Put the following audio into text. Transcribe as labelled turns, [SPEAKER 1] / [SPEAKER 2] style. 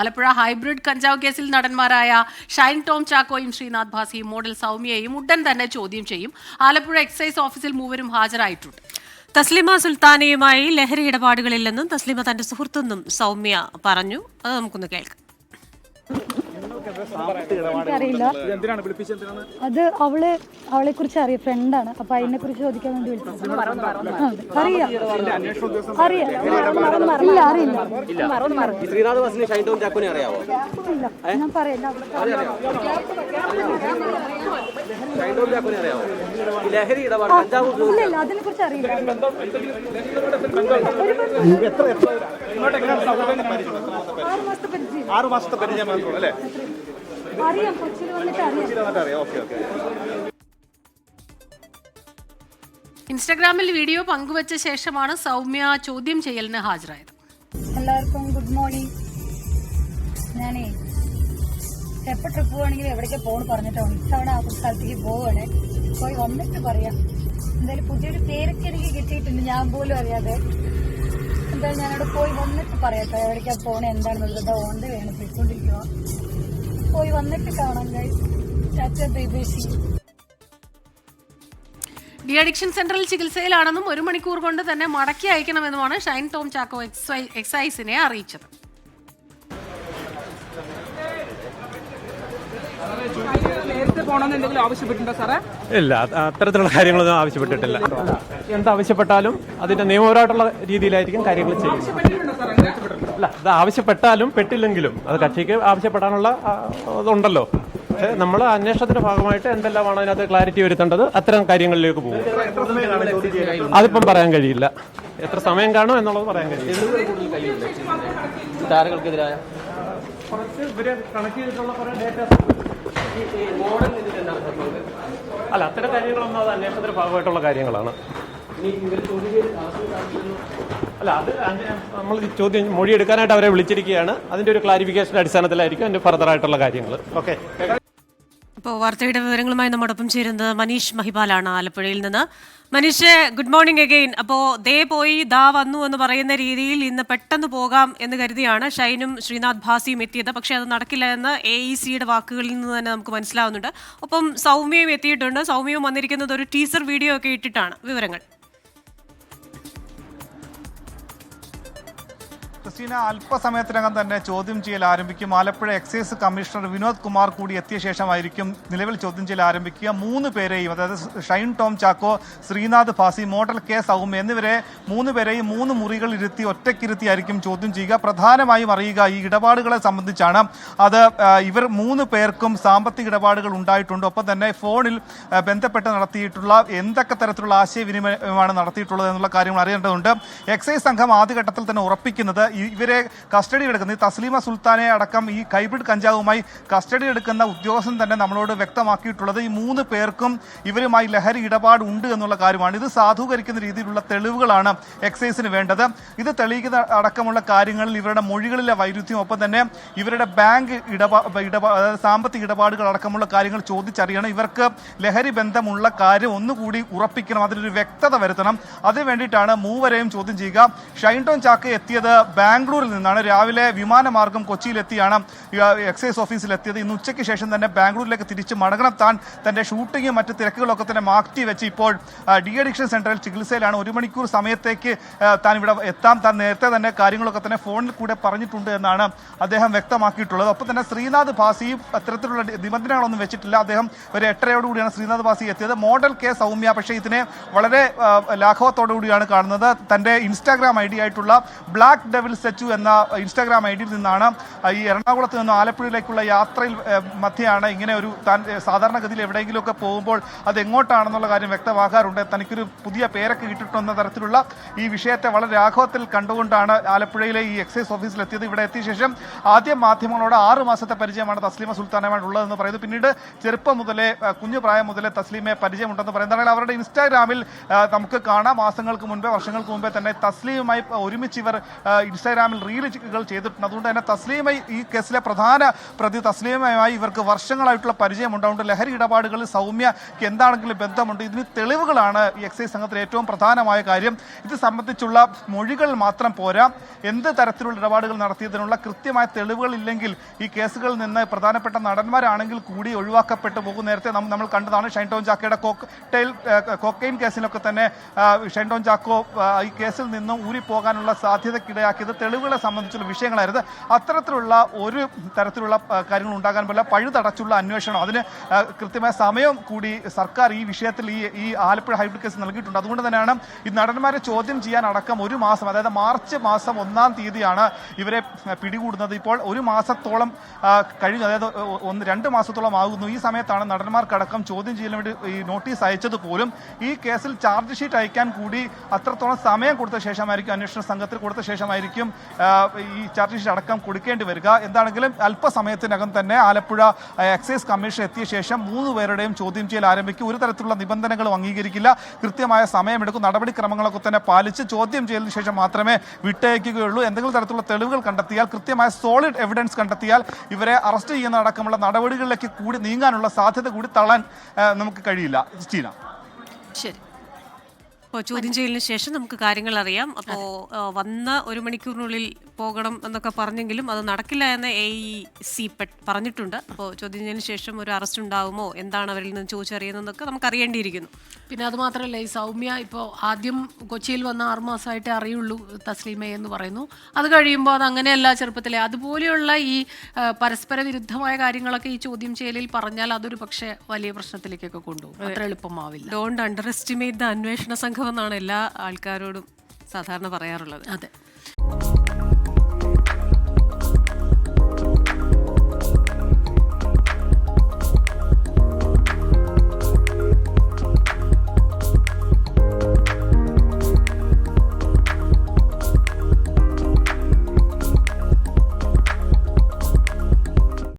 [SPEAKER 1] Alappuzha hybrid കഞ്ചാവ് കേസിൽ നടന്മാരായ ഷൈൻ ടോം ചാക്കോയും ശ്രീനാഥ് ഭാസിയും മോഡൽ സൗമ്യയും ഉടൻ തന്നെ ചോദ്യം ചെയ്യും. ആലപ്പുഴ എക്സൈസ് ഓഫീസിൽ മൂവരും ഹാജരായിട്ടുണ്ട്.
[SPEAKER 2] തസ്ലിമ സുൽത്താനയുമായി ലഹരി ഇടപാടുകളില്ലെന്നും തസ്ലിമ തന്റെ സുഹൃത്തെന്നും സൗമ്യ പറഞ്ഞു. അത് നമുക്കൊന്ന് കേൾക്കാം.
[SPEAKER 3] അറിയില്ല അത് അവൾ അവളെ കുറിച്ച് അറിയാം ഫ്രണ്ടാണ് അപ്പൊ അതിനെ കുറിച്ച് ചോദിക്കാൻ വേണ്ടി വിളിച്ചു അറിയാം. അറിയാം. ഇല്ല അറിയില്ല.
[SPEAKER 4] ശ്രീനാഥ് ചാക്കോനെ
[SPEAKER 3] ഇല്ല ഞാൻ പറയില്ല
[SPEAKER 4] ചാക്കോനെ ഈ ലഹരി ഇടപാട് കഞ്ചാവ്
[SPEAKER 3] ഇല്ല ഇല്ല അതിനെ കുറിച്ച് അറിയില്ല. ആറ് മാസത്തെ പരിചയം
[SPEAKER 5] ആറു മാസത്തെ പരിചയം മാത്രമേ അല്ലേ?
[SPEAKER 3] അറിയാം കൊച്ചിയിൽ വന്നിട്ട് അറിയാം.
[SPEAKER 5] അറിയാം. Okay okay.
[SPEAKER 1] ഇൻസ്റ്റഗ്രാമിൽ വീഡിയോ പങ്കുവച്ച ശേഷമാണ് സൗമ്യ ചോദ്യം ചെയ്യലിന് ഹാജരായത്.
[SPEAKER 3] എല്ലാവർക്കും ഗുഡ് മോർണിംഗ് ഞാനേ എപ്പോൾ ട്രിപ്പ് പോവാണെങ്കിലും എവിടേക്ക് പോകണം പറഞ്ഞിട്ടാണ് ഇത്തവണ ആ സ്ഥലത്തേക്ക് പോവാണ്. പോയി വന്നിട്ട് പറയാം. എന്തായാലും പുതിയൊരു പേരൊക്കെ എനിക്ക് കിട്ടിയിട്ടുണ്ട് ഞാൻ പോലും അറിയാതെ. എന്തായാലും ഞാനവിടെ പോയി വന്നിട്ട് പറയാട്ടോ എവിടേക്കാ പോണേ എന്താണെന്നുള്ളത്. ഓണ്ട് വേണം പോയിക്കൊണ്ടിരിക്കുക പോയി വന്നിട്ട് കാണാം ഗൈസ് സി
[SPEAKER 1] ഡി അഡിക്ഷൻ സെന്ററിൽ ചികിത്സയിലാണെന്നും ഒരു മണിക്കൂർ കൊണ്ട് തന്നെ മടക്കി അയക്കണമെന്നുമാണ് ഷൈൻ ടോം ചാക്കോ എക്സൈ- എക്സൈസിനെ അറിയിച്ചത്.
[SPEAKER 6] ഇല്ല അത് അത്തരത്തിലുള്ള കാര്യങ്ങളൊന്നും ആവശ്യപ്പെട്ടിട്ടില്ല. എന്താവശ്യപ്പെട്ടാലും അതിന്റെ നിയമപരമായിട്ടുള്ള രീതിയിലായിരിക്കും കാര്യങ്ങൾ ചെയ്യുന്നത്. അല്ല അത് ആവശ്യപ്പെട്ടാലും പെട്ടില്ലെങ്കിലും അത് കക്ഷിക്ക് ആവശ്യപ്പെടാനുള്ള ഇതുണ്ടല്ലോ പക്ഷേ നമ്മൾ അന്വേഷണത്തിന്റെ ഭാഗമായിട്ട് എന്തെല്ലാമാണ് അതിനകത്ത് ക്ലാരിറ്റി വരുത്തേണ്ടത് അത്തരം കാര്യങ്ങളിലേക്ക് പോകും. അതിപ്പം പറയാൻ കഴിയില്ല. എത്ര സമയം കാണും എന്നുള്ളത് പറയാൻ കഴിയില്ല.
[SPEAKER 4] താരങ്ങൾക്കെതിരായ
[SPEAKER 6] കുറച്ച് ഇവർ കണക്ട് ചെയ്തിട്ടുള്ള കുറെ അല്ല അത്തരം കാര്യങ്ങളൊന്നും അത് അന്വേഷണത്തിന്റെ ഭാഗമായിട്ടുള്ള കാര്യങ്ങളാണ്. അല്ല അത് നമ്മൾ ചോദ്യം മൊഴി എടുക്കാനായിട്ട് അവരെ വിളിച്ചിരിക്കുകയാണ്. അതിന്റെ ഒരു ക്ലാരിഫിക്കേഷന്റെ അടിസ്ഥാനത്തിലായിരിക്കും അതിന്റെ ഫർദർ ആയിട്ടുള്ള കാര്യങ്ങൾ ഓക്കെ
[SPEAKER 2] ഇപ്പോൾ വാർത്തയുടെ വിവരങ്ങളുമായി നമ്മോടൊപ്പം ചേരുന്നത് മനീഷ് മഹിപാലാണ് ആലപ്പുഴയിൽ നിന്ന്. മനീഷ് ഗുഡ് മോർണിംഗ് അഗെയിൻ അപ്പോൾ ദേ പോയി ദാ വന്നു എന്ന് പറയുന്ന രീതിയിൽ ഇന്ന് പെട്ടെന്ന് പോകാം എന്ന് കരുതിയാണ് ഷൈനും ശ്രീനാഥ് ഭാസിയും എത്തിയത്. പക്ഷേ അത് നടക്കില്ല എന്ന് എ ഇ സിയുടെ വാക്കുകളിൽ നിന്ന് തന്നെ നമുക്ക് മനസ്സിലാവുന്നുണ്ട്. ഒപ്പം സൗമ്യയും എത്തിയിട്ടുണ്ട്. സൗമ്യവും വന്നിരിക്കുന്നത് ഒരു ടീസർ വീഡിയോ ഒക്കെ ഇട്ടിട്ടാണ്. വിവരങ്ങൾ.
[SPEAKER 5] ക്രിസ്റ്റീന അല്പസമയത്തിനകം തന്നെ ചോദ്യം ചെയ്യൽ ആരംഭിക്കും. ആലപ്പുഴ എക്സൈസ് കമ്മീഷണർ വിനോദ് കുമാർ കൂടി എത്തിയ ശേഷമായിരിക്കും നിലവിൽ ചോദ്യം ചെയ്യൽ ആരംഭിക്കുക. മൂന്ന് പേരെയും അതായത് ഷൈൻ ടോം ചാക്കോ ശ്രീനാഥ് ഫാസി മോഡൽ കെ സൗമ്യ എന്നിവരെ മൂന്ന് പേരെയും മൂന്ന് മുറികൾ ഇരുത്തി ഒറ്റയ്ക്കിരുത്തിയായിരിക്കും ചോദ്യം ചെയ്യുക. പ്രധാനമായും അറിയുക ഈ ഇടപാടുകളെ സംബന്ധിച്ചാണ്. അത് ഇവർ മൂന്ന് പേർക്കും സാമ്പത്തിക ഇടപാടുകൾ ഉണ്ടായിട്ടുണ്ട്. ഒപ്പം തന്നെ ഫോണിൽ ബന്ധപ്പെട്ട് നടത്തിയിട്ടുള്ള എന്തൊക്കെ തരത്തിലുള്ള ആശയവിനിമയമാണ് നടത്തിയിട്ടുള്ളത് എന്നുള്ള കാര്യങ്ങൾ അറിയേണ്ടതുണ്ട്. എക്സൈസ് സംഘം ആദ്യഘട്ടത്തിൽ തന്നെ ഉറപ്പിക്കുന്നത് ഇവരെ കസ്റ്റഡി എടുക്കുന്ന ഈ തസ്ലീമ സുൽത്താനെ അടക്കം ഈ ഹൈബ്രിഡ് കഞ്ചാവുമായി കസ്റ്റഡി എടുക്കുന്ന ഉദ്യോഗസ്ഥൻ തന്നെ നമ്മളോട് വ്യക്തമാക്കിയിട്ടുള്ളത്. ഈ മൂന്ന് പേർക്കും ഇവരുമായി ലഹരി ഇടപാട് ഉണ്ട് എന്നുള്ള കാര്യമാണ്. ഇത് സാധൂകരിക്കുന്ന രീതിയിലുള്ള തെളിവുകളാണ് എക്സൈസിന് വേണ്ടത്. ഇത് തെളിയിക്കുന്ന അടക്കമുള്ള കാര്യങ്ങളിൽ ഇവരുടെ മൊഴികളിലെ വൈരുദ്ധ്യം ഒപ്പം തന്നെ ഇവരുടെ ബാങ്ക് ഇടപാ ഇടപാ സാമ്പത്തിക ഇടപാടുകൾ അടക്കമുള്ള കാര്യങ്ങൾ ചോദിച്ചറിയണം. ഇവർക്ക് ലഹരി ബന്ധമുള്ള കാര്യം ഒന്നുകൂടി ഉറപ്പിക്കണം. അതിലൊരു വ്യക്തത വരുത്തണം. അതിനു വേണ്ടിയിട്ടാണ് മൂവരെയും ചോദ്യം ചെയ്യുക. ഷൈൻ ടോൺ ചാക്ക എത്തിയത് ബാംഗ്ലൂരിൽ നിന്നാണ് രാവിലെ വിമാനമാർഗം കൊച്ചിയിലെത്തിയാണ് എക്സൈസ് ഓഫീസിൽ എത്തിയത് ഇന്ന് ഉച്ചയ്ക്ക് ശേഷം തന്നെ ബാംഗ്ലൂരിലേക്ക് തിരിച്ച് മടങ്ങണം. താൻ തന്റെ ഷൂട്ടിങ്ങും മറ്റ് തിരക്കുകളൊക്കെ തന്നെ മാറ്റി വെച്ച് ഇപ്പോൾ ഡി അഡിക്ഷൻ സെന്ററിൽ ചികിത്സയിലാണ്. ഒരു മണിക്കൂർ സമയത്തേക്ക് താൻ ഇവിടെ എത്താം. താൻ നേരത്തെ തന്നെ കാര്യങ്ങളൊക്കെ തന്നെ ഫോണിൽ കൂടെ പറഞ്ഞിട്ടുണ്ട് എന്നാണ് അദ്ദേഹം വ്യക്തമാക്കിയിട്ടുള്ളത്. ഒപ്പം തന്നെ ശ്രീനാഥ് ഭാസിയും അത്തരത്തിലുള്ള നിബന്ധനകളൊന്നും വെച്ചിട്ടില്ല. അദ്ദേഹം ഒരു എട്ടരയോടുകൂടിയാണ് ശ്രീനാഥ് ഭാസി എത്തിയത്. മോഡൽ കെ സൗമ്യ പക്ഷേ ഇതിനെ വളരെ ലാഘവത്തോടുകൂടിയാണ് ലാഘവത്തോടു കൂടിയാണ് കാണുന്നത്. തന്റെ ഇൻസ്റ്റാഗ്രാം ഐ ഡി ആയിട്ടുള്ള ബ്ലാക്ക് ഡെവിൽ സെച്ചു എന്ന ഇൻസ്റ്റാഗ്രാം ഐ ഡിയിൽ നിന്നാണ് ഈ എറണാകുളത്ത് നിന്നും ആലപ്പുഴയിലേക്കുള്ള യാത്രയിൽ മധ്യയാണ് ഇങ്ങനെ ഒരു താൻ സാധാരണഗതിയിൽ എവിടെയെങ്കിലുമൊക്കെ പോകുമ്പോൾ അത് എങ്ങോട്ടാണെന്നുള്ള കാര്യം വ്യക്തമാകാറുണ്ട്. തനിക്കൊരു പുതിയ പേരൊക്കെ കിട്ടിട്ടുന്ന തരത്തിലുള്ള ഈ വിഷയത്തെ വളരെ രാഘവത്തിൽ കണ്ടുകൊണ്ടാണ് ആലപ്പുഴയിലെ ഈ എക്സൈസ് ഓഫീസിൽ എത്തിയത്. ഇവിടെ എത്തിയ ശേഷം ആദ്യം മാധ്യമങ്ങളോട് ആറ് മാസത്തെ പരിചയമാണ് തസ്ലീമ സുൽത്താനുമായിട്ട് ഉള്ളതെന്ന് പറയുന്നത്. പിന്നീട് ചെറുപ്പം മുതലേ കുഞ്ഞു പ്രായം മുതലേ തസ്ലീമയെ പരിചയമുണ്ടെന്ന് പറയുന്നത്. എന്നാൽ അവരുടെ ഇൻസ്റ്റാഗ്രാമിൽ നമുക്ക് കാണാം. മാസങ്ങൾക്ക് മുൻപേ വർഷങ്ങൾക്ക് മുമ്പേ തന്നെ തസ്ലീമുമായി ഒരുമിച്ച് ഇവർ ആ, ഇൻസ്റ്റാഗ്രാം ഇൻസ്റ്റാഗ്രാമിൽ റീലുകൾ ചെയ്തിട്ടുണ്ട്. അതുകൊണ്ട് തന്നെ തസ്ലീമ ഈ കേസിലെ പ്രധാന പ്രതി തസ്ലീമയുമായി ഇവർക്ക് വർഷങ്ങളായിട്ടുള്ള പരിചയമുണ്ട് അതുകൊണ്ട് ലഹരി ഇടപാടുകളിൽ സൗമ്യക്ക് എന്താണെങ്കിലും ബന്ധമുണ്ട്. ഇതിന് തെളിവുകളാണ് ഈ എക്സൈസ് സംഘത്തിലെ ഏറ്റവും പ്രധാനമായ കാര്യം. ഇത് സംബന്ധിച്ചുള്ള മൊഴികൾ മാത്രം പോരാ. എന്ത് തരത്തിലുള്ള ഇടപാടുകൾ നടത്തിയതിനുള്ള കൃത്യമായ തെളിവുകൾ ഇല്ലെങ്കിൽ ഈ കേസുകളിൽ നിന്ന് പ്രധാനപ്പെട്ട നടന്മാരാണെങ്കിൽ കൂടി ഒഴിവാക്കപ്പെട്ടു പോകും. നേരത്തെ നമ്മൾ കണ്ടതാണ് ഷൈൻ ടോൺ ചാക്കയുടെ കോക്ടെയിൽ കൊക്കൈൻ കേസിലൊക്കെ തന്നെ ഷൈൻ ടോൺ ചാക്കോ ഈ കേസിൽ നിന്നും ഊരിപ്പോകാനുള്ള സാധ്യതയ്ക്കിടയാക്കിയത് തെളിവുകളെ സംബന്ധിച്ചുള്ള വിഷയങ്ങളായിരുന്നു. അത്തരത്തിലുള്ള ഒരു തരത്തിലുള്ള കാര്യങ്ങൾ ഉണ്ടാകാൻ പോലെ പഴുതടച്ചുള്ള അന്വേഷണം. അതിന് കൃത്യമായ സമയം കൂടി സർക്കാർ ഈ വിഷയത്തിൽ ഈ ഈ ആലപ്പുഴ ഹൈബ്രിഡ് കേസ് നൽകിയിട്ടുണ്ട്. അതുകൊണ്ട് തന്നെയാണ് ഈ നടന്മാരെ ചോദ്യം ചെയ്യാൻ അടക്കം ഒരു മാസം അതായത് മാർച്ച് മാസം ഒന്നാം തീയതിയാണ് ഇവരെ പിടികൂടുന്നത്. ഇപ്പോൾ ഒരു മാസത്തോളം കഴിഞ്ഞു. അതായത് ഒന്ന് രണ്ട് മാസത്തോളം ആകുന്നു. ഈ സമയത്താണ് നടന്മാർക്കടക്കം ചോദ്യം ചെയ്യാൻ വേണ്ടി ഈ നോട്ടീസ് അയച്ചത് പോലും. ഈ കേസിൽ ചാർജ് ഷീറ്റ് അയക്കാൻ കൂടി അത്രത്തോളം സമയം കൊടുത്ത ശേഷമായിരിക്കും അന്വേഷണ സംഘത്തിൽ കൊടുത്ത ശേഷമായിരിക്കും ആ, ഈ ചാർജ് ഷീറ്റ് അടക്കം കൊടുക്കേണ്ടി വരിക. എന്താണെങ്കിലും അല്പസമയത്തിനകം തന്നെ ആലപ്പുഴ എക്സൈസ് കമ്മീഷൻ എത്തിയ ശേഷം മൂന്ന് പേരുടെയും ചോദ്യം ചെയ്യൽ ആരംഭിക്കും. ഒരു തരത്തിലുള്ള നിബന്ധനകളും അംഗീകരിക്കില്ല. കൃത്യമായ സമയമെടുക്കും. നടപടിക്രമങ്ങളൊക്കെ തന്നെ പാലിച്ച് ചോദ്യം ചെയ്യലിന് ശേഷം മാത്രമേ വിട്ടയക്കുകയുള്ളൂ. എന്തെങ്കിലും തരത്തിലുള്ള തെളിവുകൾ കണ്ടെത്തിയാൽ കൃത്യമായ സോളിഡ് എവിഡൻസ് കണ്ടെത്തിയാൽ ഇവരെ അറസ്റ്റ് ചെയ്യുന്ന അടക്കമുള്ള നടപടികളിലേക്ക് കൂടി നീങ്ങാനുള്ള സാധ്യത കൂടി തള്ളാൻ നമുക്ക് കഴിയില്ല.
[SPEAKER 1] ശരി.
[SPEAKER 2] അപ്പോൾ ചോദ്യം ചെയ്യലിന് ശേഷം നമുക്ക് കാര്യങ്ങൾ അറിയാം അപ്പോൾ വന്ന ഒരു മണിക്കൂറിനുള്ളിൽ പോകണം എന്നൊക്കെ പറഞ്ഞെങ്കിലും അത് നടക്കില്ല എന്ന് എ ഇ സി പറഞ്ഞിട്ടുണ്ട്. അപ്പോൾ ചോദ്യം ചെയ്യലിന് ശേഷം ഒരു അറസ്റ്റ് ഉണ്ടാകുമോ എന്താണ് അവരിൽ നിന്ന് ചോദിച്ചറിയുന്നതെന്നൊക്കെ നമുക്ക് അറിയേണ്ടിയിരിക്കുന്നു.
[SPEAKER 1] പിന്നെ അത് മാത്രമല്ല ഈ സൗമ്യ ഇപ്പോൾ ആദ്യം കൊച്ചിയിൽ വന്ന ആറു മാസമായിട്ടേ അറിയുള്ളൂ തസ്ലീമയെ എന്ന് പറയുന്നു. അത് കഴിയുമ്പോൾ അത് അങ്ങനെയല്ല ചെറുപ്പത്തിലെ. അതുപോലെയുള്ള ഈ പരസ്പര വിരുദ്ധമായ കാര്യങ്ങളൊക്കെ ഈ ചോദ്യം ചെയ്യലിൽ പറഞ്ഞാൽ അതൊരു പക്ഷേ വലിയ പ്രശ്നത്തിലേക്കൊക്കെ കൊണ്ടുപോകും. അത്ര എളുപ്പമാവില്ല.
[SPEAKER 2] ഡോണ്ട് അണ്ടർ എസ്റ്റിമേറ്റ് ദ അന്വേഷണ സംഘം എന്നാണ് എല്ലാ ആൾക്കാരോടും സാധാരണ പറയാറുള്ളത്.
[SPEAKER 1] അതെ.